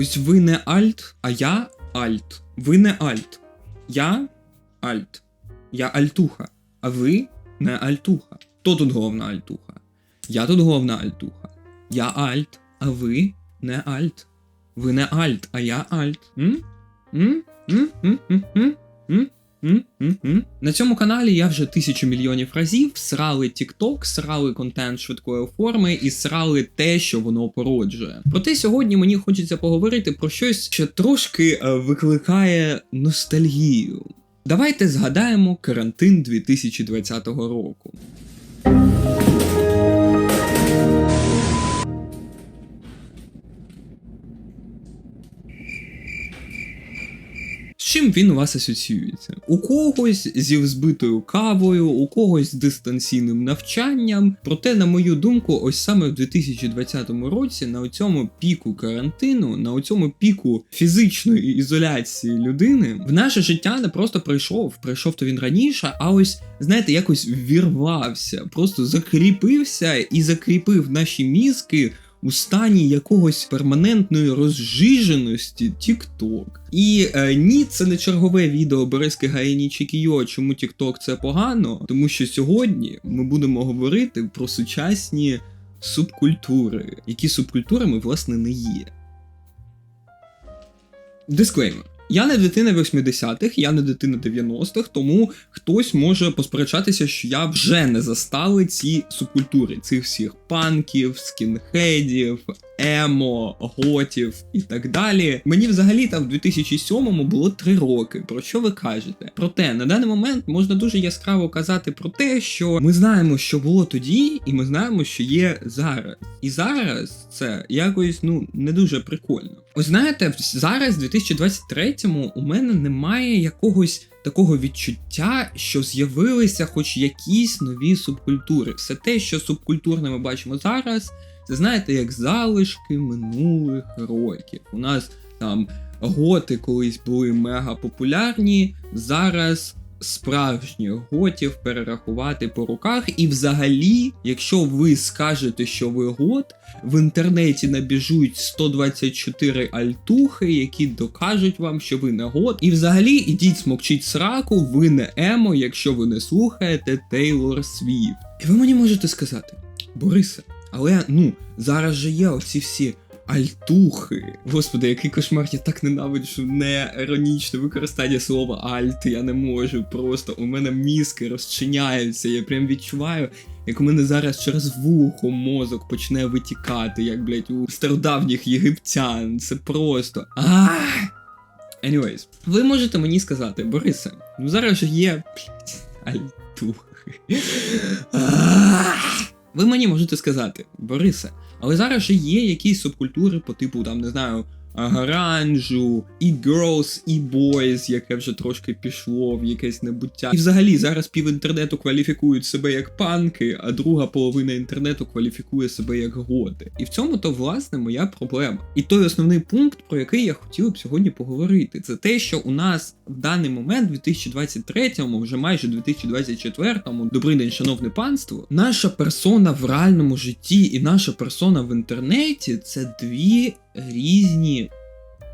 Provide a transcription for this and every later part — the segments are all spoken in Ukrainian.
Ось ви не альт, а я альт. Ви не альт. Я альт. Я альтуха. А ви не альтуха. Хто тут головна альтуха? Я тут головна альтуха. Я альт, а ви не альт. Ви не альт, а я альт. М? М? М? М? М? М? М? М? М? М? На цьому каналі я вже тисячу мільйонів разів срали TikTok, срали контент швидкої форми і срали те, що воно породжує. Проте сьогодні мені хочеться поговорити про щось, що трошки е, викликає ностальгію. Давайте згадаємо карантин 2020 року. Чим він у вас асоціюється? У когось зі збитою кавою, у когось з дистанційним навчанням. Проте, на мою думку, ось саме в 2020 році, на цьому піку карантину, на цьому піку фізичної ізоляції людини, в наше життя не просто прийшов, прийшов то він раніше, а ось, знаєте, якось вірвався, просто закріпився і закріпив наші мізки у стані якогось перманентної розжиженості TikTok. І е, ні, це не чергове відео Бориски Гаїні Чікіо, чому TikTok це погано, тому що сьогодні ми будемо говорити про сучасні субкультури, які субкультурами власне не є. Дисклеймер. Я не дитина 80-х, я не дитина 90-х, тому хтось може посперечатися, що я вже не застали ці субкультури, цих всіх панків, скінхедів, емо, готів і так далі. Мені взагалі там в 2007-му було 3 роки. Про що ви кажете? Проте на даний момент можна дуже яскраво казати про те, що ми знаємо, що було тоді, і ми знаємо, що є зараз. І зараз це якось ну не дуже прикольно. Ось знаєте, зараз, в 2023-му, у мене немає якогось такого відчуття, що з'явилися хоч якісь нові субкультури. Все те, що субкультурне ми бачимо зараз, це знаєте, як залишки минулих років. У нас там готи колись були мега популярні, зараз. Справжніх готів перерахувати по руках, і взагалі, якщо ви скажете, що ви гот, в інтернеті набіжуть 124 альтухи, які докажуть вам, що ви не гот. І взагалі ідіть смокчіть сраку, ви не емо, якщо ви не слухаєте Тейлор Свіфт. І ви мені можете сказати, Борисе, але ну зараз же є оці всі. Альтухи. Господи, який кошмар, я так ненавиджу не іронічне використання слова альт. Я не можу. Просто у мене мізки розчиняються. Я прям відчуваю, як у мене зараз через вухо мозок почне витікати, як, блять, у стародавніх єгиптян. Це просто. Ах! Anyways, ви можете мені сказати, Борисе, ну зараз же є. альтухи. Ви мені можете сказати, Борисе, але зараз же є якісь субкультури по типу, там, не знаю, гаранжу, і girls, і boys, яке вже трошки пішло в якесь небуття. І взагалі зараз пів інтернету кваліфікують себе як панки, а друга половина інтернету кваліфікує себе як готи. І в цьому то власне моя проблема. І той основний пункт, про який я хотів б сьогодні поговорити, це те, що у нас в даний момент, в 2023-му, вже майже 2024-му, добрий день, шановне панство, наша персона в реальному житті і наша персона в інтернеті це дві різні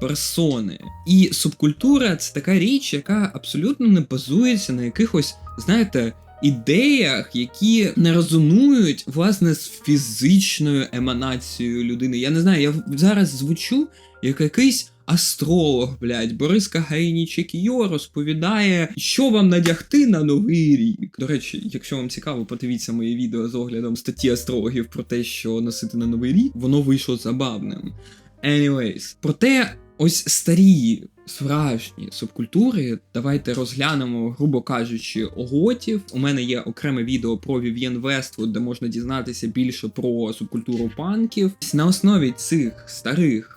персони. І субкультура це така річ, яка абсолютно не базується на якихось, знаєте, ідеях, які не резонують власне з фізичною еманацією людини. Я не знаю, я зараз звучу як якийсь. Астролог, блядь, Бориска Гайнічекіо розповідає, що вам надягти на новий рік. До речі, якщо вам цікаво, подивіться моє відео з оглядом статті астрологів про те, що носити на новий рік, воно вийшло забавним. Anyways, проте ось старі справжні субкультури. Давайте розглянемо, грубо кажучи, готів. У мене є окреме відео про Вів'єн Вествуд, де можна дізнатися більше про субкультуру панків. На основі цих старих.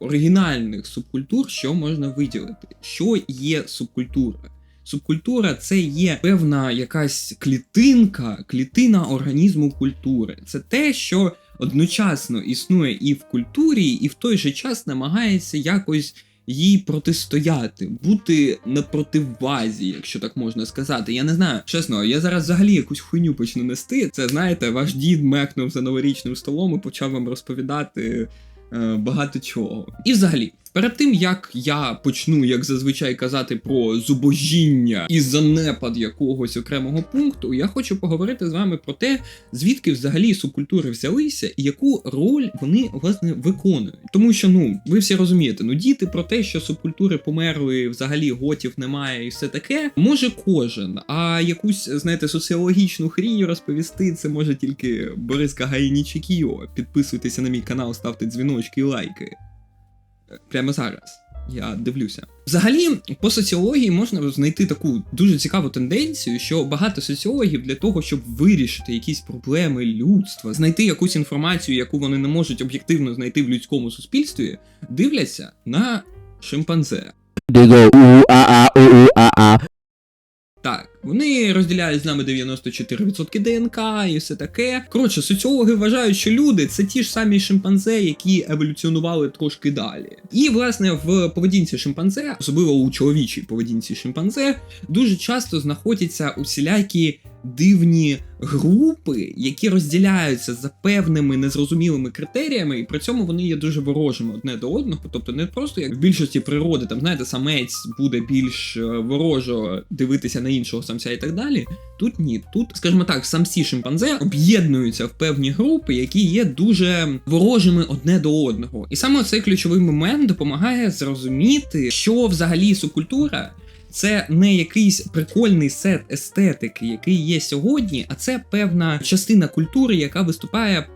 Оригінальних субкультур, що можна виділити, що є субкультура. Субкультура це є певна якась клітинка, клітина організму культури. Це те, що одночасно існує і в культурі, і в той же час намагається якось їй протистояти, бути на противазі, якщо так можна сказати. Я не знаю. Чесно, я зараз взагалі якусь хуйню почну нести. Це знаєте, ваш дід мекнув за новорічним столом і почав вам розповідати е, багато чого. І взагалі. Перед тим як я почну, як зазвичай казати про зубожіння і занепад якогось окремого пункту, я хочу поговорити з вами про те, звідки взагалі субкультури взялися і яку роль вони власне виконують. Тому що ну ви всі розумієте, ну діти про те, що субкультури померли, взагалі готів немає, і все таке, може кожен. А якусь знаєте соціологічну хрінь розповісти це може тільки Борис Кагайніч і Кіо. Підписуйтеся на мій канал, ставте дзвіночки і лайки прямо зараз. Я дивлюся. Взагалі, по соціології можна знайти таку дуже цікаву тенденцію, що багато соціологів для того, щоб вирішити якісь проблеми людства, знайти якусь інформацію, яку вони не можуть об'єктивно знайти в людському суспільстві, дивляться на шимпанзе. Так, вони розділяють з нами 94% ДНК і все таке. Коротше, соціологи вважають, що люди це ті ж самі шимпанзе, які еволюціонували трошки далі. І власне в поведінці шимпанзе, особливо у чоловічій поведінці шимпанзе, дуже часто знаходяться усілякі дивні групи, які розділяються за певними незрозумілими критеріями, і при цьому вони є дуже ворожими одне до одного. Тобто не просто як в більшості природи, там знаєте, самець буде більш е, ворожо дивитися на іншого самця і так далі. Тут ні, тут, скажімо так, самці шимпанзе об'єднуються в певні групи, які є дуже ворожими одне до одного. І саме цей ключовий момент допомагає зрозуміти, що взагалі субкультура. Це не якийсь прикольний сет естетики, який є сьогодні, а це певна частина культури, яка виступає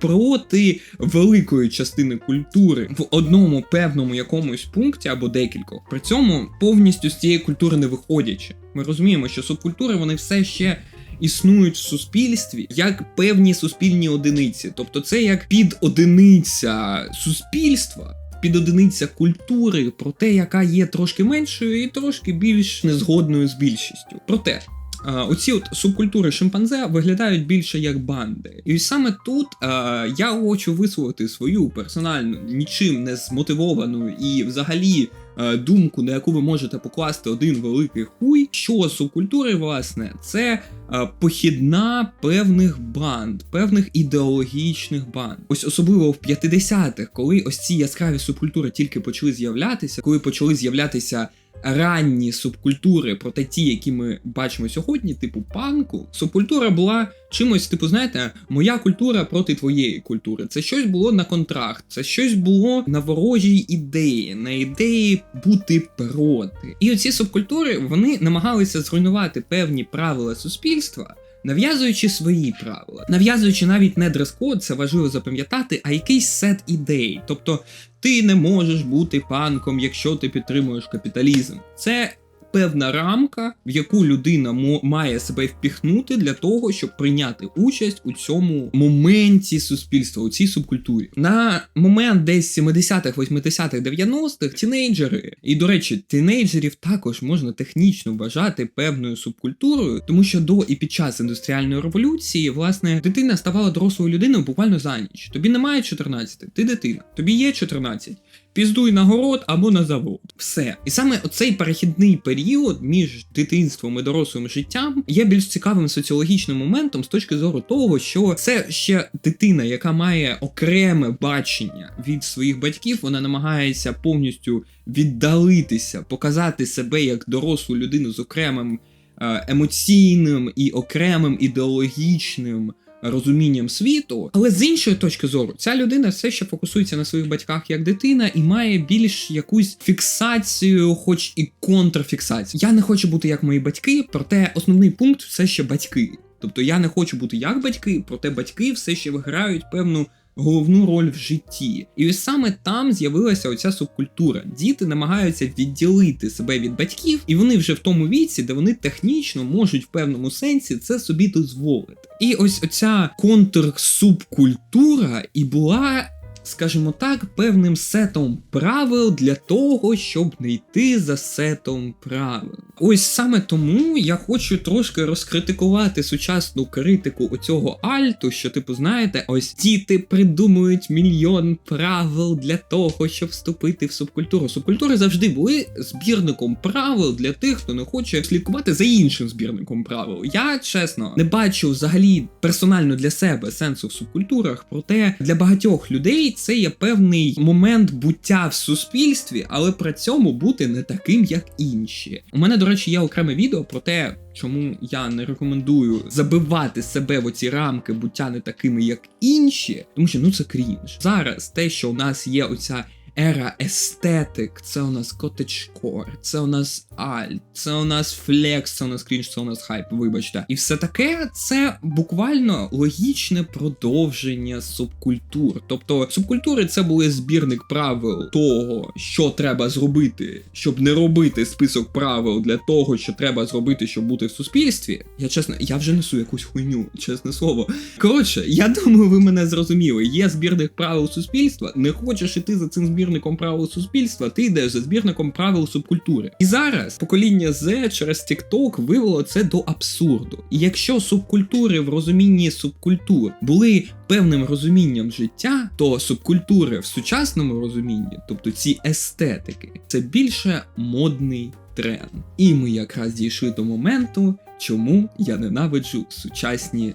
проти великої частини культури в одному певному якомусь пункті або декількох. При цьому повністю з цієї культури не виходячи. Ми розуміємо, що субкультури вони все ще. Існують в суспільстві як певні суспільні одиниці, тобто це як підодиниця суспільства, підодиниця культури, про те, яка є трошки меншою і трошки більш незгодною з більшістю. Проте. Оці от субкультури шимпанзе виглядають більше як банди. І саме тут а, я хочу висловити свою персональну, нічим не змотивовану і взагалі думку, на яку ви можете покласти один великий хуй, що субкультури, власне, це а, похідна певних банд, певних ідеологічних банд. Ось особливо в 50-х, коли ось ці яскраві субкультури тільки почали з'являтися, коли почали з'являтися ранні субкультури, проте ті, які ми бачимо сьогодні, типу панку, субкультура була чимось, типу, знаєте, моя культура проти твоєї культури. Це щось було на контракт, це щось було на ворожій ідеї, на ідеї бути проти. І оці субкультури вони намагалися зруйнувати певні правила суспільства. Нав'язуючи свої правила, нав'язуючи навіть не дрес-код, це важливо запам'ятати, а якийсь сет ідей. Тобто ти не можеш бути панком, якщо ти підтримуєш капіталізм. Це певна рамка, в яку людина має себе впіхнути для того, щоб прийняти участь у цьому моменті суспільства, у цій субкультурі. На момент десь 70-х, 80-х, 90-х тінейджери, і до речі, тінейджерів також можна технічно вважати певною субкультурою, тому що до і під час індустріальної революції, власне, дитина ставала дорослою людиною буквально за ніч. Тобі немає 14, ти дитина, тобі є 14. Піздуй на город або на завод. Все. І саме оцей перехідний період між дитинством і дорослим життям є більш цікавим соціологічним моментом з точки зору того, що це ще дитина, яка має окреме бачення від своїх батьків, вона намагається повністю віддалитися, показати себе як дорослу людину з окремим емоційним і окремим ідеологічним розумінням світу, але з іншої точки зору, ця людина все ще фокусується на своїх батьках як дитина і має більш якусь фіксацію, хоч і контрфіксацію. Я не хочу бути як мої батьки, проте основний пункт все ще батьки. Тобто я не хочу бути як батьки, проте батьки все ще виграють певну головну роль в житті. І ось саме там з'явилася оця субкультура. Діти намагаються відділити себе від батьків, і вони вже в тому віці, де вони технічно можуть в певному сенсі це собі дозволити. І ось оця контрсубкультура і була. Скажімо так, певним сетом правил для того, щоб не йти за сетом правил. Ось саме тому я хочу трошки розкритикувати сучасну критику оцього альту, що, типу, знаєте, ось діти придумують мільйон правил для того, щоб вступити в субкультуру. Субкультури завжди були збірником правил для тих, хто не хоче слідкувати за іншим збірником правил. Я чесно не бачу взагалі персонально для себе сенсу в субкультурах, проте для багатьох людей це є певний момент буття в суспільстві, але при цьому бути не таким, як інші. У мене, до речі, є окреме відео про те, чому я не рекомендую забивати себе в оці рамки буття не такими, як інші, тому що ну це крінж. Зараз те, що у нас є оця. Ера естетик, це у нас котечкор, це у нас альт, це у нас флекс, це у нас крінж, це у нас хайп, вибачте. І все таке це буквально логічне продовження субкультур. Тобто субкультури це були збірник правил того, що треба зробити, щоб не робити список правил для того, що треба зробити, щоб бути в суспільстві. Я чесно, я вже несу якусь хуйню, чесне слово. Коротше, я думаю, ви мене зрозуміли. Є збірник правил суспільства. Не хочеш іти за цим збірником правил суспільства, ти йдеш за збірником правил субкультури. І зараз покоління Z через TikTok вивело це до абсурду. І якщо субкультури в розумінні субкультур були певним розумінням життя, то субкультури в сучасному розумінні, тобто ці естетики, це більше модний тренд. І ми якраз дійшли до моменту, чому я ненавиджу сучасні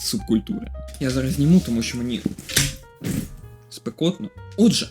субкультури. Я зараз зніму, тому що мені спекотно. Отже.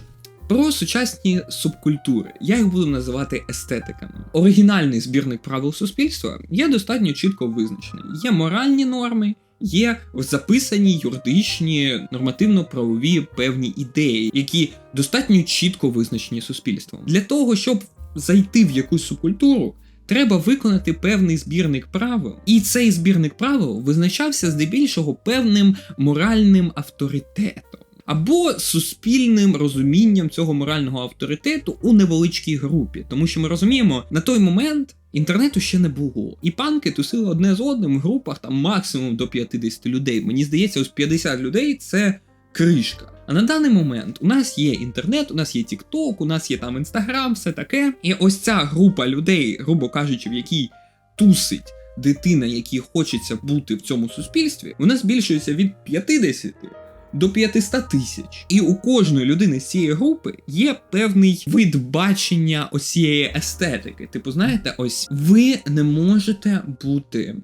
Про сучасні субкультури я їх буду називати естетиками. Оригінальний збірник правил суспільства є достатньо чітко визначений. Є моральні норми, є записані юридичні нормативно-правові певні ідеї, які достатньо чітко визначені суспільством. Для того, щоб зайти в якусь субкультуру, треба виконати певний збірник правил, і цей збірник правил визначався здебільшого певним моральним авторитетом. Або суспільним розумінням цього морального авторитету у невеличкій групі, тому що ми розуміємо, на той момент інтернету ще не було, і панки тусили одне з одним в групах там максимум до 50 людей. Мені здається, ось 50 людей це кришка. А на даний момент у нас є інтернет, у нас є TikTok, у нас є там Інстаграм, все таке. І ось ця група людей, грубо кажучи, в якій тусить дитина, якій хочеться бути в цьому суспільстві, вона збільшується від 50 до 500 тисяч. І у кожної людини з цієї групи є певний вид бачення ось естетики. Типу, знаєте, ось ви не можете бути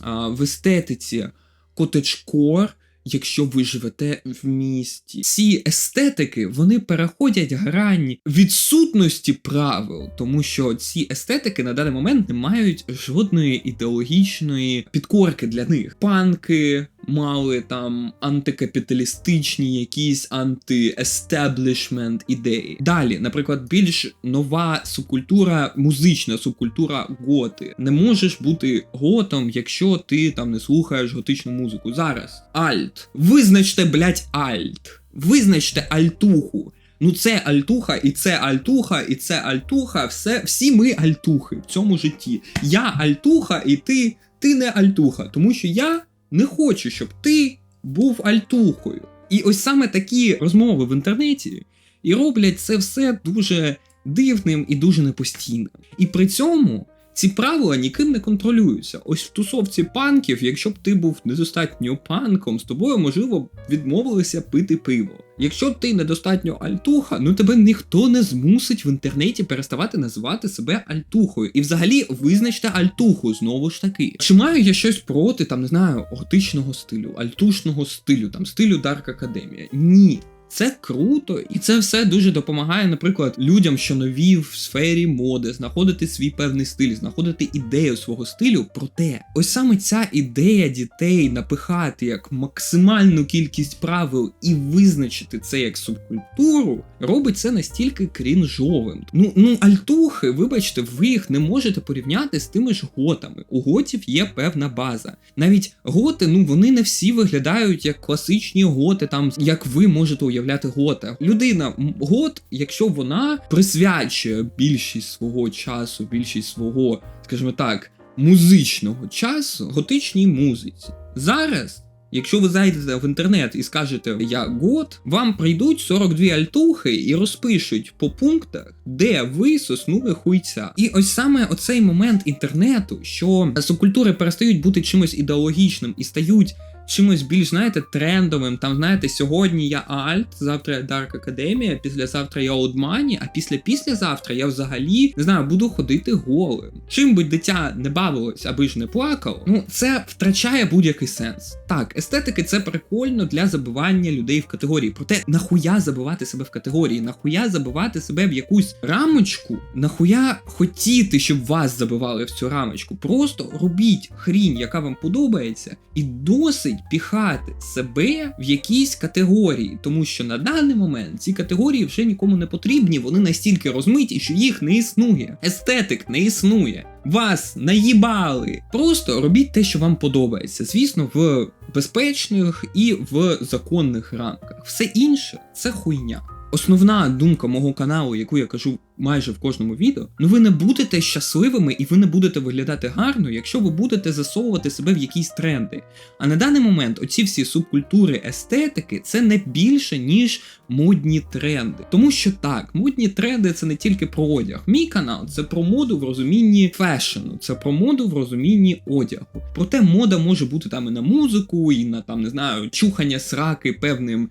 а, в естетиці котечкор. Якщо ви живете в місті, ці естетики вони переходять грань відсутності правил, тому що ці естетики на даний момент не мають жодної ідеологічної підкорки для них. Панки мали там антикапіталістичні, якісь анти-естеблішмент ідеї. Далі, наприклад, більш нова субкультура, музична субкультура готи. Не можеш бути готом, якщо ти там не слухаєш готичну музику. Зараз альт. Визначте, блять, альт. Визначте альтуху. Ну, це альтуха, і це альтуха, і це альтуха. Все, всі ми альтухи в цьому житті. Я альтуха, і ти, ти не альтуха. Тому що я не хочу, щоб ти був альтухою. І ось саме такі розмови в інтернеті і роблять це все дуже дивним і дуже непостійним. І при цьому ці правила ніким не контролюються. Ось в тусовці панків, якщо б ти був недостатньо панком, з тобою можливо відмовилися пити пиво. Якщо ти недостатньо альтуха, ну тебе ніхто не змусить в інтернеті переставати називати себе альтухою. І взагалі визначте альтуху знову ж таки. Чи маю я щось проти, там не знаю, готичного стилю, альтушного стилю, там стилю Дарк Академія? Ні. Це круто, і це все дуже допомагає, наприклад, людям, що нові в сфері моди, знаходити свій певний стиль, знаходити ідею свого стилю. Проте, ось саме ця ідея дітей напихати як максимальну кількість правил і визначити це як субкультуру, робить це настільки крінжовим. Ну ну альтухи, вибачте, ви їх не можете порівняти з тими ж готами. У готів є певна база. Навіть готи, ну вони не всі виглядають як класичні готи, там як ви можете уявляти гота. Людина гот, якщо вона присвячує більшість свого часу, більшість свого, скажімо так, музичного часу готичній музиці. Зараз. Якщо ви зайдете в інтернет і скажете я год, вам прийдуть 42 альтухи і розпишуть по пунктах, де ви соснули хуйця. І ось саме оцей момент інтернету, що субкультури перестають бути чимось ідеологічним і стають. Чимось більш, знаєте, трендовим. Там, знаєте, сьогодні я Альт, завтра я Dark Academia, післязавтра я Money, а після післязавтра я взагалі не знаю, буду ходити голим. Чим би дитя не бавилось, аби ж не плакало, ну це втрачає будь-який сенс. Так, естетики це прикольно для забивання людей в категорії. Проте нахуя забивати себе в категорії, нахуя забивати себе в якусь рамочку, нахуя хотіти, щоб вас забивали в цю рамочку. Просто робіть хрінь, яка вам подобається, і досить піхати себе в якійсь категорії, тому що на даний момент ці категорії вже нікому не потрібні, вони настільки розмиті, що їх не існує. Естетик не існує. Вас наїбали. Просто робіть те, що вам подобається. Звісно, в безпечних і в законних рамках. Все інше це хуйня. Основна думка мого каналу, яку я кажу майже в кожному відео, ну ви не будете щасливими і ви не будете виглядати гарно, якщо ви будете засовувати себе в якісь тренди. А на даний момент оці всі субкультури естетики це не більше, ніж модні тренди. Тому що так, модні тренди це не тільки про одяг. Мій канал це про моду в розумінні фешену, це про моду в розумінні одягу. Проте мода може бути там і на музику, і на там не знаю, чухання сраки певним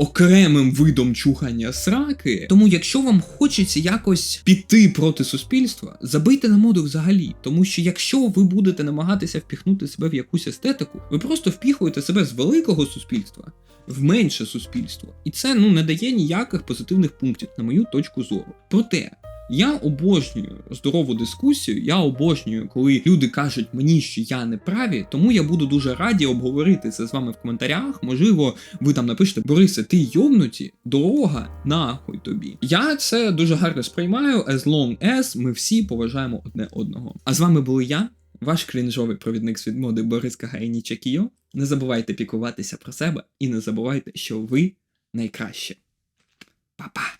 окремим видом чухання сраки. Тому, якщо вам хочеться якось піти проти суспільства, забийте на моду взагалі. Тому що якщо ви будете намагатися впіхнути себе в якусь естетику, ви просто впіхуєте себе з великого суспільства в менше суспільство. І це ну не дає ніяких позитивних пунктів, на мою точку зору. Проте. Я обожнюю здорову дискусію, я обожнюю, коли люди кажуть мені, що я не праві, тому я буду дуже раді обговорити це з вами в коментарях. Можливо, ви там напишете Борисе, ти йобнуті, дорога нахуй тобі. Я це дуже гарно сприймаю, as long as ми всі поважаємо одне одного. А з вами були я, ваш крінжовий провідник з відмоди Борис Кагайні Чакіо. Не забувайте пікуватися про себе і не забувайте, що ви найкраще. Па-па!